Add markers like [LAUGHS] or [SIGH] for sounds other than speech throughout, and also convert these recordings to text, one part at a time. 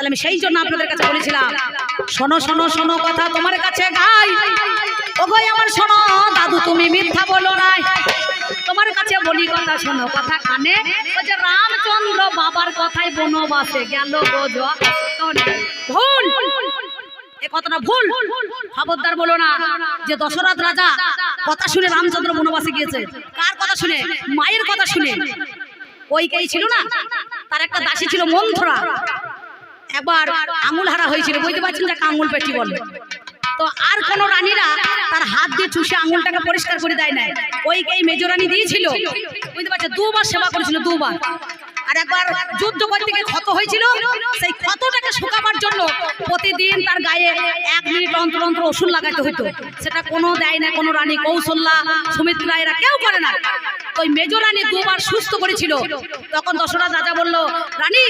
তাহলে আমি সেই জন্য আপনাদের কাছে বলেছিলাম, শোনো শোনো শোনো কথা তোমার কাছে গাই। ও ভাই আমার শোনো, দাদু তুমি মিথ্যা বলো না তোমার কাছে বলি কথা, শোনো কথা কানে। যে রামচন্দ্র বাবার কথায় বনবাসে গেল। ভুল! এ কথাটা ভুল। খবরদার বলো না যে দশরথ রাজা কথা শুনে রামচন্দ্র বনবাসে গিয়েছে। কার কথা শুনে? মায়ের কথা শুনে। ওই কে ছিল না? তার একটা দাসী ছিল মন্থরা একবার আঙুল হারা হয়েছিল বুঝতে পারছেন যে আঙুল পেটি বলে। তো আর কোন রানীরা তার হাত দিয়ে চুষে আঙুলটাকে পরিষ্কার করে দেয় না ওইকে এই মেজরানি দিয়েছিল, বুঝতে পারছে? দুবার সেবা করেছিল, দুবার। আর একবার যুদ্ধ করতে গিয়ে ক্ষত হয়েছিল, সেই ক্ষতটাকে শুকাবার জন্য প্রতিদিন তার গায়ে এক মিনিট অন্তর অন্তর ওষুধ লাগাতে হতো সেটা কোনো দেয় না কোনো রানী কৌশল্যা, সুমিত্রা, এরা কেউ করে না। ওই মেজ রানী দুবার সুস্থ করেছিল। তখন দশরথ রাজা বলল, রানী,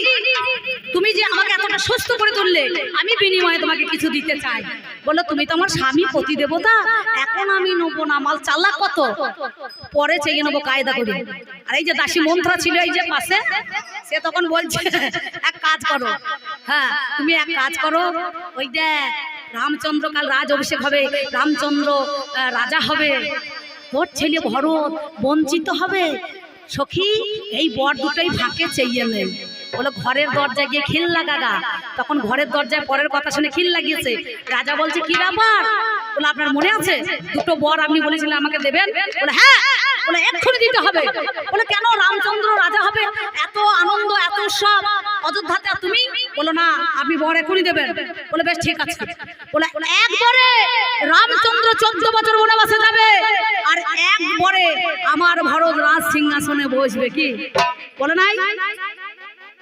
তুমি যে আমাকে এতটা সুস্থ করে তুললে, আমি বিনিময়ে তোমাকে কিছু দিতে চাই। বলল, তুমি তো আমার স্বামী পতি দেবতা এখন আমি নেব না, মাল চাল্লা কত? পরে চেয়ে নেব কায়দা করে। আর এই যে দাসী মন্ত্রা ছিল এই যে পাশে, সে তখন বলছে, এক কাজ করো হ্যাঁ তুমি এক কাজ করো, ওই দেখ রামচন্দ্র কাল রাজ অভিষেক হবে, রামচন্দ্র রাজা হবে তোর ছেলে ভরত বঞ্চিত হবে? সখী এই বর দুটাই ফাঁকে চেয়ে নেই। বলে, ঘরের দরজায় গিয়ে খিল লাগাগা তখন ঘরের দরজায় পরের কথা শুনে খিল লাগিয়েছে রাজা বলছে, কি ব্যাপার? বলে, আপনার মনে আছে? দুটো বর আপনি বলেছিলেন আমাকে দেবেন? বলে হ্যাঁ। বলে, এক্ষুনি দিতে হবে। বলে, কেন রামচন্দ্র রাজা হবে? এত আনন্দ, এত উৎসব অযোধ্যাতে তুমি? বলো, না, আপনি বর এক্ষুনি দেবেন। বলে, বেশ, ঠিক আছে। বলে, একবারে রামচন্দ্র চোদ্দ বছর বনবাসে যাবে, আর একবারে আমার ভারত রাজ সিংহাসনে বসবে কি? বলে, নাই।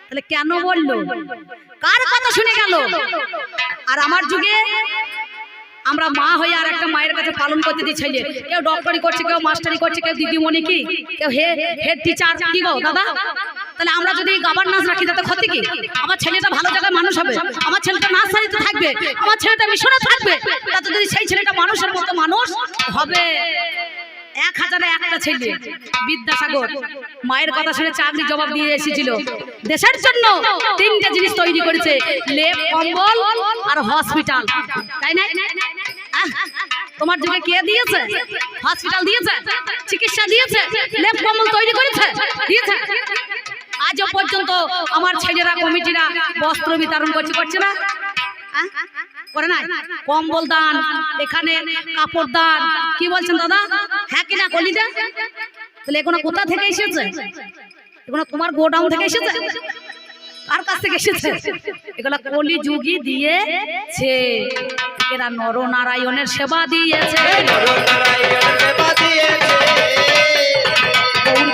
তাহলে কেন বলল? কার কথা শুনে গেল? আর আমার যুগে আমরা মা হয়ে আর একটা মায়ের কাছে পালন করতে দিই ছেলে। কেউ ডক্টরি করছে কেউ মাস্টারি করছে কেউ দিদিমণি কি? কেউ হে হেড টিচার কি গো দাদা? তাহলে আমরা যদি গভর্নেন্স রাখি তাতে ক্ষতি কি? আমার ছেলেটা ভালো জায়গায় মানুষ হবে। আমার ছেলেটা নার্সারিতে থাকবে। আমার ছেলেটা মিশনে থাকবে। তাতে যদি সেই ছেলেটা মানুষের মতো মানুষ হবে। এক হাজারে একটা ছেলে। বিদ্যাসাগর, মায়ের কথা শুনে চাকরি জবাব দিয়ে এসেছিল। দেশের জন্য তিনটে জিনিস তৈরি করেছে, লেপ, কম্বল আর হসপিটাল। তাই না? তোমার যুগে কে দিয়েছে? হসপিটাল দিয়েছে? চিকিৎসা দিয়েছে? লেপ, কম্বল তৈরি করেছে? দিয়েছে? আজও পর্যন্ত আমার ছেলেরা কমিটিরা বস্ত্র বিতরণ করছে করছে না? করে না কম্বল দান, এখানে কাপড় দান। কি বলছেন দাদা? হ্যাঁ কিনা কলিদা? তাহলে এগুলো কোথা থেকে এসেছে? এগুলো তোমার গোডাউন থেকে এসেছে? কার কাছ থেকে এসেছে? এগুলো কলি যুগি দিয়েছে। এরা নরনারায়ণের সেবা দিয়েছে।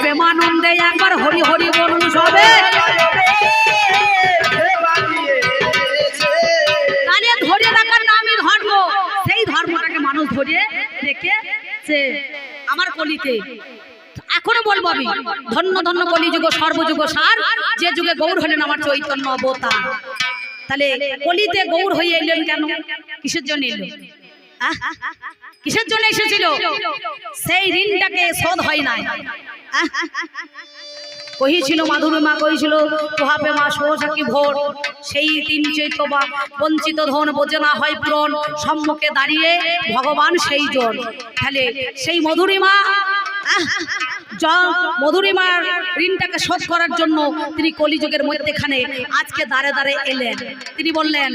প্রেমানন্দে একবার হরি হরি বলুন সবে। ধর্মটাকে মানুষ ধরে রেখেছে আমার কলিতে। এখনও বলব আমি, ধন্য ধন্য কলিযুগ, সর্বযুগ সার, যে যুগে গৌর হলেন আমার চৈতন্য অবতার তাহলে কলিতে গৌর হয়ে এলেন কেন? কিসের জন্য এলো কিসের জন্য এসেছিল? সেই ঋণটাকে শোধ হয় নাই? কহিছিল মাধুরী মা কহিছিল তোহাপে মা সহসাকি ভোর? সেই তিন চৈত্য বা বঞ্চিত ধন বোঝে না হয় পূরণ সম্মুখে দাঁড়িয়ে ভগবান সেই জন। তাহলে সেই মধুরী মা আহ, জ- মধুরিমার ঋণটাকে শোধ করার জন্য তিনি কলিযুগের মধ্যেখানে আজকে দাঁড়ে দাঁড়ে এলেন। তিনি বললেন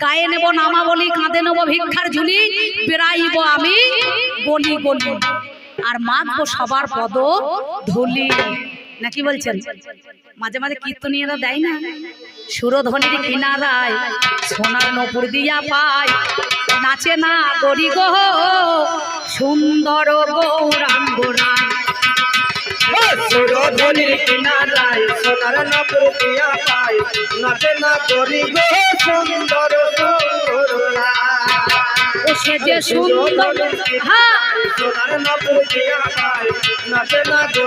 গায়ে নেব নামা বলি কাঁদে নেব ভিক্ষার ঝুলি বেড়াইব আমি গলি গলি আর মাখবো সবার পদ ধুলি। নাকি বলছেন? মাঝে মাঝে কীর্তনীয়রা দেয় না? সুরধ্বনির কিনারায় সোনার নপুর দিয়া পায়। নাচে না গরি গো সুন্দর সুরধনির কিনারায় সোনার নপুর দিয়া পায়। নাচে না করি গো সুন্দর সুন্দরা। ও সে যে সুন্দর হ্যাঁ। সোনার নপুর দিয়া পায়। নাচে না গো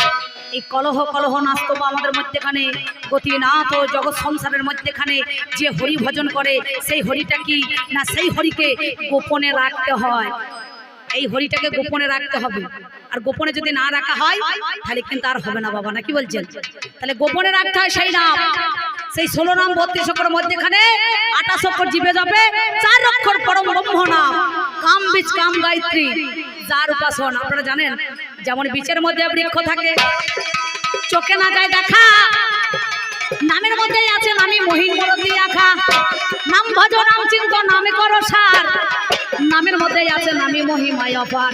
এই কলহ কলহ নাস্তব আমাদের মধ্যেখানে, গতিনাথ ও জগৎ সংসারের মধ্যেখানে যে হরি ভজন করে, সেই হরিটা কি? না সেই হরিকে গোপনে রাখতে হয়? এই হরিটাকে গোপনে রাখতে হবে। আর গোপনে যদি না রাখা হয়, তাহলে কিন্তু আর হবে না বাবা, না কি বলছেন? তাহলে গোপনে রাখতে হয় সেই নাম। সেই ষোলো নাম বত্রিশ অক্ষর মধ্যেখানে আঠাশ অক্ষর জিবে যাবে, চার অক্ষর পরম ব্রহ্ম নাম। কাম বীজ, কাম গায়ত্রী। যার উপাসন, আপনারা জানেন যেমন বীচের মধ্যে বৃক্ষ থাকে চোখে না যায় দেখা। নামের মধ্যেই আছে নামি মহিন বলতি আখা নাম ভজ নাম চিন্ত নামে করো সার। নামের মধ্যেই আছে নামি মহিমায় অপার।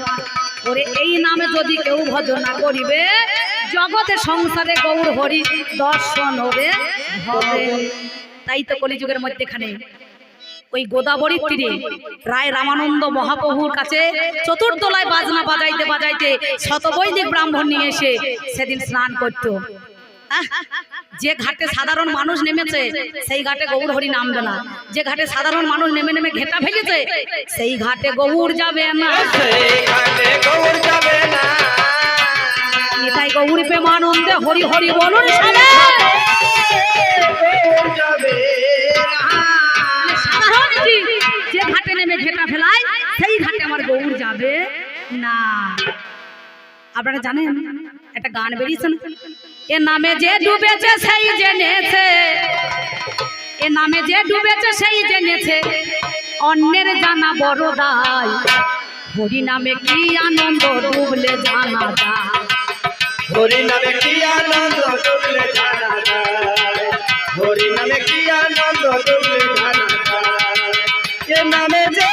ওরে এই নামে যদি কেউ ভজনা করিবে জগতে সংসারে গৌর হরি দর্শন হবে হবে। তাই তো কলিযুগের মধ্যেখানে ওই গোদাবরীর তীরে। রায় রামানন্দ মহাপ্রভুর কাছে চতুর্দলায় বাজনা বাজাইতে বাজাইতে শতবৈদিক ব্রাহ্মণ নিয়ে এসে সেদিন স্নান করত। যে ঘাটে সাধারণ মানুষ নেমেছে, সেই ঘাটে গৌর হরি নামবে না। যে ঘাটে সাধারণ মানুষ নেমে নেমে ঘেটা ফেলেছে সেই ঘাটে গৌর যাবে না। না গৌরী প্রেমানন্দে হরি হরি বলুন না। আপনারা জানেন, একটা গান বেরিয়েছে না? এ নামে যে ডুবেছে সেই জেনেছে। এ নামে যে ডুবেছে সেই জেনেছে। অন্যের জানা বড় দায়। হরি নামে কি আনন্দ ডুবলে জানা হরি নামে কি আনন্দ ডুবলে জানা হরি নামে কি আনন্দ ডুবলে জানা এ নামে যে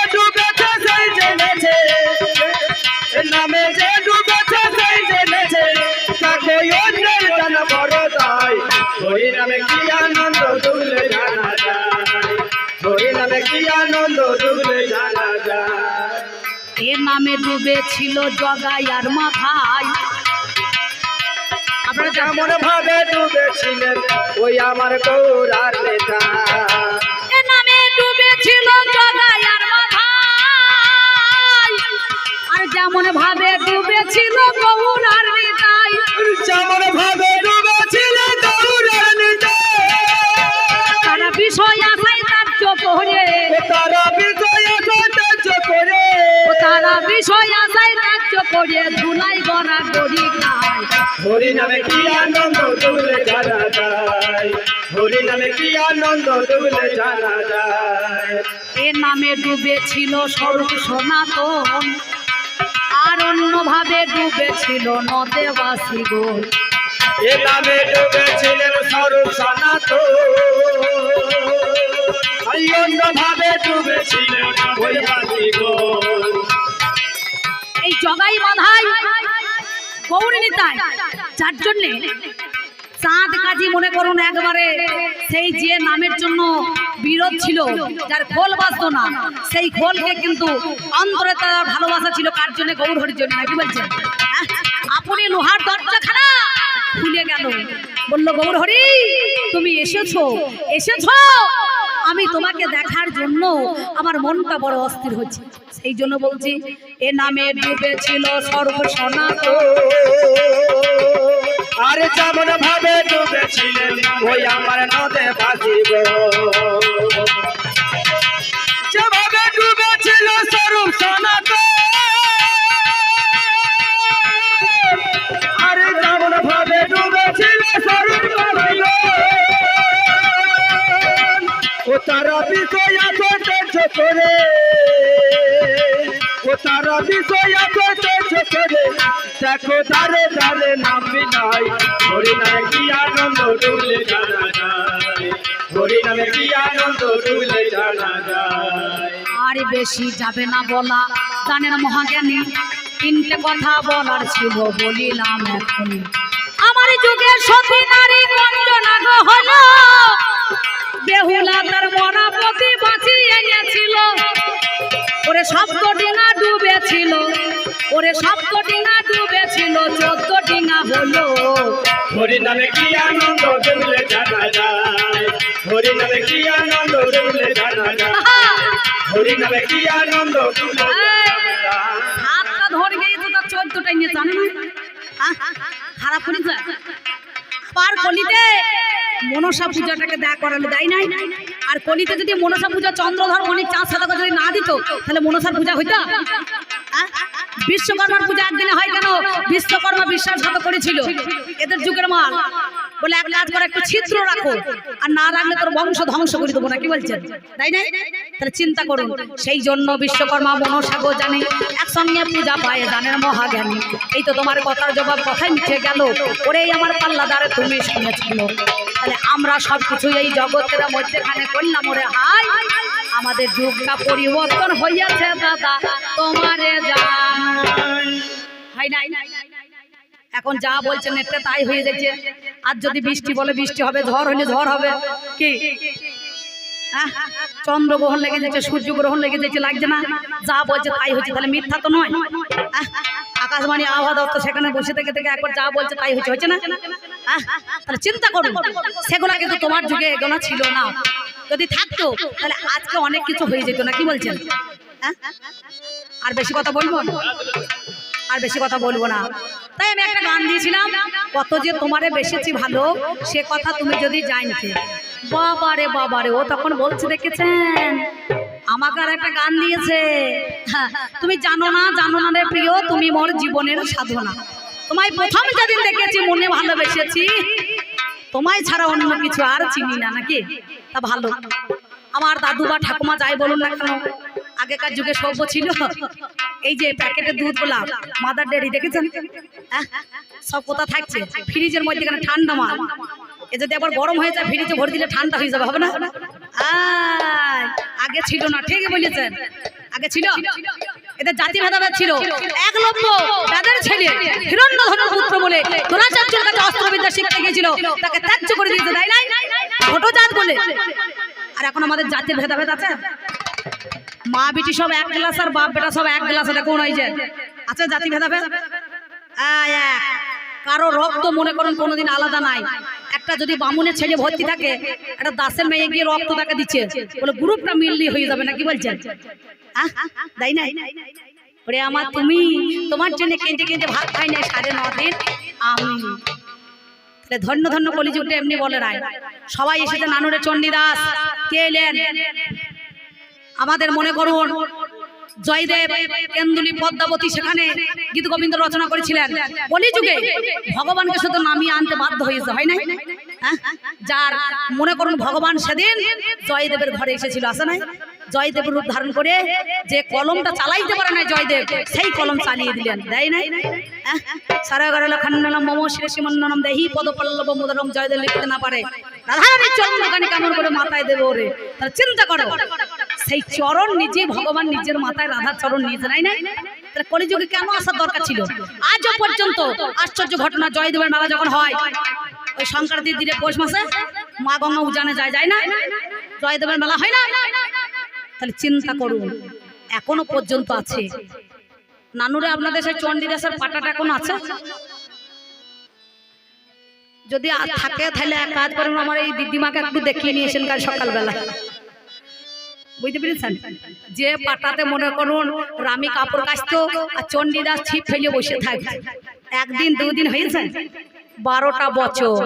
আনন্দ ডুবলে জানা যায়। এ নামে ডুবেছিল জগাই আর মাথায়। আপনারা যেমন যেমন ভাবে ডুবেছিলেন ওই আমার গৌরার নেতা। এ নামে ডুবেছিল জগাই আর মাথায়। আর যেমন ভাবে জানা যায় এ নামে ডুবেছিল স্বরূপ সনাতন আর অন্যভাবে ডুবেছিল নদেবাসী গো। এ নামে ডুবেছিলেন স্বরূপ সনাত অন্য ভাবে ডুবেছিলেন গো। এই জগাই বাধাই গৌরী নিতাই যার জন্যে চাঁদ কাজী মনে করুন একবারে সেই যে নামের জন্য বিরোধ ছিল, যার খোল বাজতো না। সেই খোলকে কিন্তু অন্তরে তার ভালোবাসা ছিল। কার জন্য? গৌর হরির জন্য, নাকি বলছেন? আপনি লোহার দরজাখানা খুলে গেল। বলল, গৌর হরি, তুমি এসেছ এসেছ? আমি তোমাকে দেখার জন্য আমার মনটা বড় অস্থির হচ্ছে। সেই জন্য বলছি, এ নামে ডুবেছিল সর্ব সনাতন আর যেমন ভাবে ডুবেছিলেন, ওই আমার নদে ভাসিব। যেভাবে ডুবেছিল স্বরূপ সনাত তারা বিষয় করে তারা করে দেখো দারে দারে নাম বিনাই হরি নামে কি আনন্দ হরি নামে কি আনন্দ আর বেশি যাবে না বলা জানেন মহাজ্ঞানী। তিনটে কথা বলার ছিল, বলিলাম এখন আমার যুগে সতী নারী গঞ্জনা গো হলো বেহুলা তার মরাপতি বাঁচিয়ে এনেছিল। ওরে সপ্ত ডিঙা ডুবেছিল ওরে সপ্ত ডিঙা ডুবেছিল চোদ্দ ডিঙা হলো। হরি নামে কি আনন্দ ডুবলে জানা যায়? হরি নামে কি আনন্দ ডুবলে জানা যায়? হরি নামে কি আনন্দ তুলে সাতটা ধরে গিয়ে তো চোদ্দটা নিয়ে জানে না। খারাপ করে যায় পার কলিতে মনসা পূজাটাকে দেয়া করালে দেয় নাই আর কলিতে যদি মনসা পূজা চন্দ্রধর অনেক চাঁদ সাদা যদি না দিত, তাহলে মনসার পূজা হইতো? বিশ্বকর্মার পূজা একদিনে হয় কেন? বিশ্বকর্মা বিশ্বাসঘাত করেছিল, এদের যুগের মাল। বলে এক কাজ করে, একটু ছিদ্র রাখো, আর না রাখলে তোর বংশ ধ্বংস করে দেবো না, কি বলছেন? তাই না? তাহলে চিন্তা করুন, সেই জন্য বিশ্বকর্মা মনসাগো জানে, একসঙ্গে পূজা পায় জানেন মহাজ্ঞানী। এই তো তোমার কথার জবাব কথাই মিঠে গেল। ওরেই আমার পাল্লাদারে, তুমি শুনেছিল তাহলে আমরা সব কিছু এই জগতের মধ্যেখানে করলাম ওরে হাই আমাদের যুগটা পরিবর্তন হইয়াছে, দাদা। তোমারে হয় নাই? এখন যা বলছে নেটটা তাই হয়ে যাচ্ছে। আর যদি বৃষ্টি বলে বৃষ্টি হবে, ঝড় হলে ঝড় হবে। কি? চন্দ্রগ্রহণ লেগে যাচ্ছে সূর্য গ্রহণ লেগে যাচ্ছে, লাগছে না? যা বলছে তাই হচ্ছে, তাহলে মিথ্যা তো নয়। আকাশবাণী, আবহাওয়া দপ্তর সেখানে বসে থেকে থেকে একবার যা বলছে তাই হচ্ছে হচ্ছে না? তাহলে চিন্তা করুন, সেগুলো কিন্তু তোমার যুগে এগুলো ছিল না। যদি থাকতো তাহলে আজকে অনেক কিছু হয়ে যেত না কি বলছেন? হ্যাঁ? আর বেশি কথা বলব? আর বেশি কথা বলব না। তাই আমি একটা গান দিয়েছিলাম কত যে তোমারে বেসেছি ভালো সে কথা তুমি যদি জানতে। বাবারে বাবারে ও তখন বলছে দেখেছেন? আমাকে আর একটা গান দিয়েছে। হ্যাঁ, তুমি জানো না জানো না রে প্রিয় তুমি মোর জীবনের সাধনা। তোমায় প্রথম যেদিন দেখেছি মনে ভালোবেসেছি। তোমায় ছাড়া অন্য কিছু আর চিনি না নাকি? তা ভালো। আমার দাদু বা ঠাকুমা যাই বলুন না কেন, আগেকার যুগে সভ্য ছিল। এই যে প্যাকেটের দুধগুলা মাদার ডেয়ারি দেখেছেন? সব কোথা থাকছে? ফ্রিজের মধ্যে এখানে ঠান্ডা মাল। এ যদি একবার গরম হয়ে যায়, ফ্রিজে ভরে দিলে ঠান্ডা হয়ে যাবে, হবে না? আগে ছিল না, ঠিকই বলেছেন। আগে ছিল? এদের জাতি ভেদাভেদ ছিল। এক লক্ষ তাদের ছেলে হিরণ্য ধনুর পুত্র বলে দ্রোণাচার্যের কাছে অস্ত্রবিদ্যা শিখতে গিয়েছিল তাকে ত্যায্য করে দিয়েছে তাই নাই ছোট জাত বলে। আর এখন আমাদের জাতির ভেদাভেদ আছে? মা বেটি সব এক গ্লাস আর বাপ বেটা সব এক গ্লাস এটা কোন যে আছে জাতি ভেদাভেদ। কারও রক্ত মনে করুন কোনোদিন আলাদা নাই। একটা যদি বামুনের ছেলে ভর্তি থাকে, একটা দাসের মেয়ে গিয়ে রক্ত তাকে দিচ্ছে, বলে গ্রুপটা মিললি হয়ে যাবে না কি বলছেন তাই নাই ওরে আমার, তুমি তোমার জন্য কেঁদে কেঁদে ভাত খাই না সাড়ে ন দিন, আমি। ধন্য ধন্য কলিযুগটা এমনি বলে রায়। সবাই এসেছে নানুরে চণ্ডীদাস। কে এলেন? আমাদের মনে করুন জয়দেব কেন্দুলি পদ্মাবতী সেখানে গীত গোবিন্দ রচনা করেছিলেন। বলি যুগে ভগবানকে শুধু নামিয়ে আনতে বাধ্য হয়েছে, হয় নাই? হ্যাঁ? যার মনে করুন ভগবান সেদিন জয়দেবের ঘরে এসেছিল আসে নাই? জয়দেব রূপ ধারণ করে যে কলমটা চালাইতে পারে না জয়দেব, সেই কলম চালিয়ে দিলেন, দেয় নাই? হ্যাঁ? সারা গরেল খন্ডনম মম শিরে শিমন্ননম দেহি পদ পল্লব মুদরম জয়দেব লিখতে না পারে। রাধারানী চরণ কেমন করে মাথায় দেবে ওরে তাহলে চিন্তা করো সেই চরণ নিজে ভগবান নিজের মাথায় রাধার চরণ নিয়েছে, নাই নাই? তাহলে কলিযুগে কেন আসার দরকার ছিল? আজও পর্যন্ত আশ্চর্য ঘটনা জয়দেবের মেলা যখন হয়, ওই সংক্রান্তির দিনে পৌষ মাসে মা গঙ্গা উজানে যায় যায় না? জয়দেবের মেলা হয় না? তাহলে চিন্তা করুন, এখনও পর্যন্ত আছে। নানুরে আপনাদের সেই চণ্ডীদাসের পাটাটা এখন আছে? যদি থাকে, তাহলে এক কাজ করুন, আমার এই দিদিমাকে একটু দেখিয়ে নিয়ে এসেন কাল সকালবেলা। বুঝতে পেরেছেন? যে পাটাতে মনে করুন, রামি কাপড় কাচতো আর চণ্ডীদাস ছিপ ফেলে বসে থাকে। একদিন, দুদিন হয়েছে, বারোটা বছর।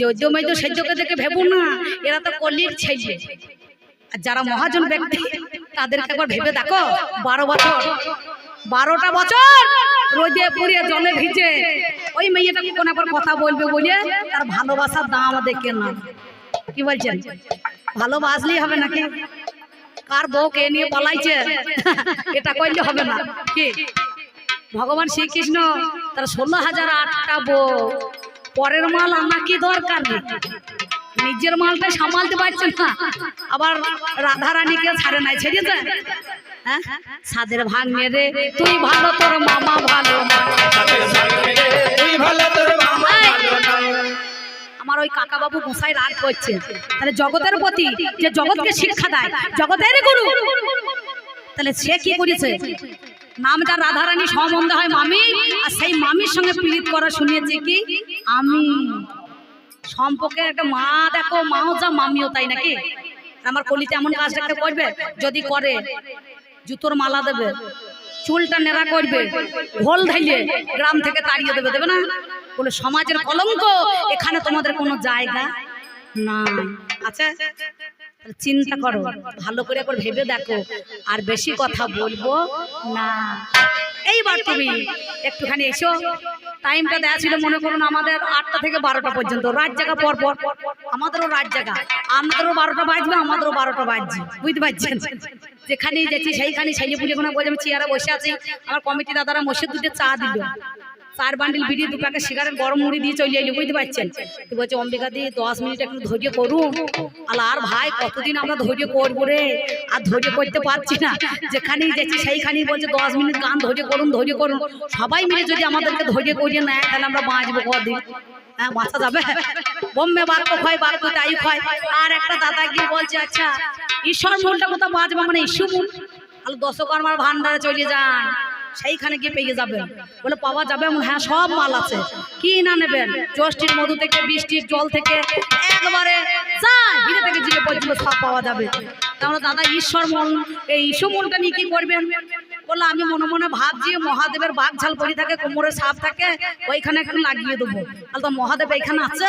যজ্ঞ মেজ সেজ্যকে দেখে ভেবো না, এরা তো কলির ছেলে। আর যারা মহাজন ব্যক্তি, তাদেরকে একবার ভেবে দেখো, বারো বছর। বারোটা বছর রোদে পুড়িয়ে জলে ভিজে। ওই মেয়েটাকে কোন একবার কথা বলবে বলে তার ভালোবাসার দাম দেখে না। কি বলছেন? ভালোবাসলেই হবে নাকি? কার বউ কে নিয়ে পালাইছে? [LAUGHS] এটা করলে হবে না। কি? ভগবান শ্রীকৃষ্ণ তার ষোলো হাজার আটটা বউ। পরের মাল আনা কি দরকার? নেই নিজের মালটা সামালতে পারছে না। আবার রাধা রানীকে ছাড়ে নাই ছেড়েছে? হ্যাঁ? সাদের ভাগ মেরে তুই ভালো তোর মামা ভালো বাবু গোসাই রাগ করছে তাহলে জগতের প্রতি যে জগৎকে শিক্ষা দেয়, জগতের গুরু। তাহলে সে কি করেছে? নাম যার রাধারানী সম্বন্ধ হয় মামি, আর সেই মামির সঙ্গে পীড়িত করা শুনিয়েছে কি? আমি। সম্পর্কে একটা মা, দেখো, মাও যা মামিও তাই নাকি? আমার কলিতে এমন কাজ একটা করবে? যদি করে, জুতোর মালা দেবে, চুলটা নেড়া করবে ঘোল ঢাইলে গ্রাম থেকে তাড়িয়ে দেবে দেবে না? বলে সমাজের কলঙ্ক এখানে তোমাদের কোনো জায়গা না আচ্ছা চিন্তা করো ভালো করে একবার ভেবে দেখো আর বেশি কথা বলব না। এইবার তুমি একটুখানি এসো টাইমটা দেওয়া ছিল মনে করুন আমাদের আটটা থেকে বারোটা পর্যন্ত রাত জায়গা পর পর আমাদেরও রাত জায়গা আমাদেরও বারোটা বাজবে আমাদেরও বারোটা বাজছে। বুঝতে পারছেন? যেখানেই যাচ্ছি সেইখানে ছেলে পুলে কোনো বলছে চেয়ারে বসে আছি আমার কমিটি দাদারা মসে দুটো চা দিল। চার বান্ডিল বিড়ি দু প্যাকেট সিগারেট গরম মুড়ি দিয়ে চলে এলি, বুঝতে পারছেন? তো বলছে, অম্বিকা দি, দশ মিনিট একটু ধৈর্য করুন। আর ভাই, কতদিন আমরা ধৈর্য করব রে? আর ধৈর্য করতে পারছি না। যেখানেই যাচ্ছি, সেইখানেই বলছে, দশ মিনিট গান ধৈর্য করুন ধৈর্য করুন। সবাই মিলে যদি আমাদেরকে ধৈর্য করিয়ে নেয়, তাহলে আমরা বাঁচবো কদিন। হ্যাঁ তাই আর একটা দাদা গিয়ে বলছে আচ্ছা ঈশ্বর মূলটা কোথাও বাঁচবে মানে ঈশ্বর মূল। আর দশকর্মার ভান্ডারে চলে যান। সেইখানে গিয়ে পেয়ে যাবেন। বলে, পাওয়া যাবে এমন হ্যাঁ সব মাল আছে। কি না নেবেন? জ্যৈষ্ঠীর মধু থেকে, বৃষ্টির জল থেকে, একবারে যা হিরে থেকে জিরে পর্যন্ত সব পাওয়া যাবে। তাহলে দাদা ঈশ্বর মন, এই ঈশ্বর মনটা নিয়ে কি করবেন? বলল আমি মনে মনে ভাবছি, মহাদেবের বাঘ ঝাল পরি থাকে কোমরে সাপ থাকে, ওইখানে একটু লাগিয়ে দেবো। তাহলে তো মহাদেব এইখানে আছে?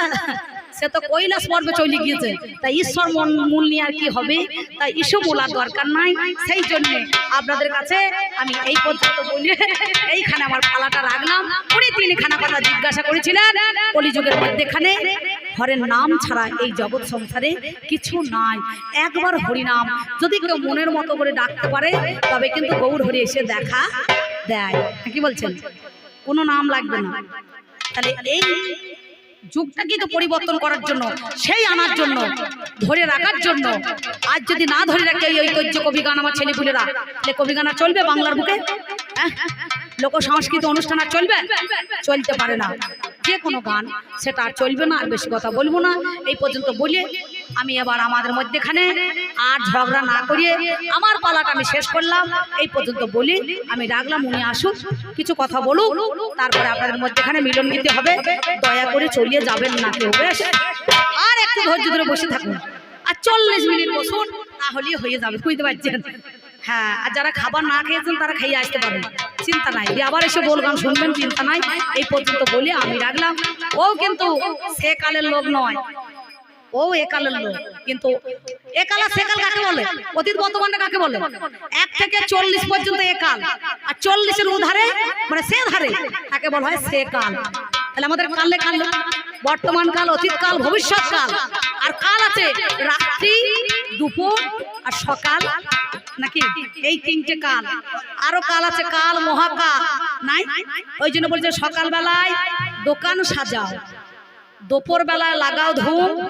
সে তো কৈলাস পর্বে চলে গিয়েছে। তাই ঈশ্বর মন মূল নিয়ে আর কি হবে? তাই ইস্যু মূলার দরকার নাই। সেই জন্য আপনাদের কাছে আমি এই পর্যন্ত বলে এইখানে আমার পালাটা রাখলাম। উনি তিনখানা কথা জিজ্ঞাসা করেছিলেন, কলিযুগের মধ্যেখানে হরের নাম ছাড়া এই জগৎ সংসারে কিছু নাই। একবার হরিনাম, যদি কেউ মনের মতো করে ডাকতে পারে, তবে কিন্তু গৌর হরি এসে দেখা দেয়। কি বলছেন? কোনো নাম লাগবে না। তাহলে এই যুগটাকে তো পরিবর্তন করার জন্য, সেই আনার জন্য, ধরে রাখার জন্য। আজ যদি না ধরে রাখে এই ঐতিহ্য কবি গান আমার ছেলেপুলেরা, তাহলে কবি গান আর চলবে বাংলার বুকে? হ্যাঁ? লোক সংস্কৃতি অনুষ্ঠান আর চলবে? চলতে পারে না। যে কোনো গান, সেটা আর চলবে না, আর বেশি কথা বলব না। এই পর্যন্ত বলে আমি এবার আমাদের মধ্যেখানে আর ঝগড়া না করিয়ে আমার পালাটা আমি শেষ করলাম। এই পর্যন্ত বলি, আমি রাখলাম, উনি আসুক, কিছু কথা বলুক, তারপরে আপনাদের মধ্যেখানে মিলন গীতি হবে। দয়া করে চলিয়ে যাবেন না কেউ, বেশ? আর একটু ধৈর্য ধরে বসে থাকুন। আর চল্লিশ মিনিট বসুন, তাহলেই হয়ে যাবে, বুঝতে পারছেন? হ্যাঁ আর যারা খাবার না খেয়েছেন, তারা খেয়ে আসতে পারেন। চিন্তা নাই দিয়ে আবার এসে বলগান শুনবেন, চিন্তা নাই। এই পর্যন্ত বলি, আমি রাখলাম। ও কিন্তু সে কালের লোক নয় ও একালের লোক। কিন্তু একালা সেকাল কাকে বলে? অতীত বর্তমানটা কাকে বলে? এক থেকে চল্লিশ পর্যন্ত একাল আর চল্লিশের উধারে মানে সে ধারে তাকে বলা হয় সে কাল। তাহলে আমাদের কালে কাল বর্তমান কাল, অতীত কাল, ভবিষ্যৎ কাল। আর কাল আছে রাত্রি, দুপুর আর সকাল, নাকি? এই তিনটে কাল। আরও কাল আছে কাল, মহাকাল। নাই? ওই জন্য বলছে সকালবেলায় দোকান সাজাও। দুপুর বেলায় লাগাও ধুম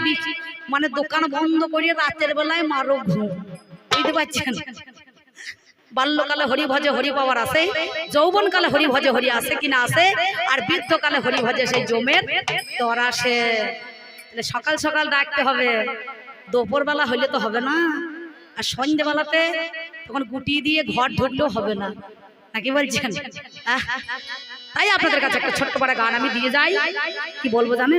বিচি- মানে দোকান বন্ধ করে রাতের বেলায় মারো ঘুম। বুঝতে পারছেন? বাল্যকালে হরি ভজে হরি পাওয়ার আসে যৌবন কালে হরি ভজে হরি আসে কিনা আসে, আর বৃদ্ধকালে হরি ভজে সেই জমের তর আসে। সকাল সকাল ডাকতে হবে। দুপুর বেলা হইলে তো হবে না। আর সন্ধ্যেবেলাতে তখন গুটি দিয়ে ঘর ধরলেও হবে না। নাকি বলছেন? তাই আপনাদের কাছে একটা ছোট্ট পাড়া গান আমি দিয়ে যাই। কি বলব জানেন?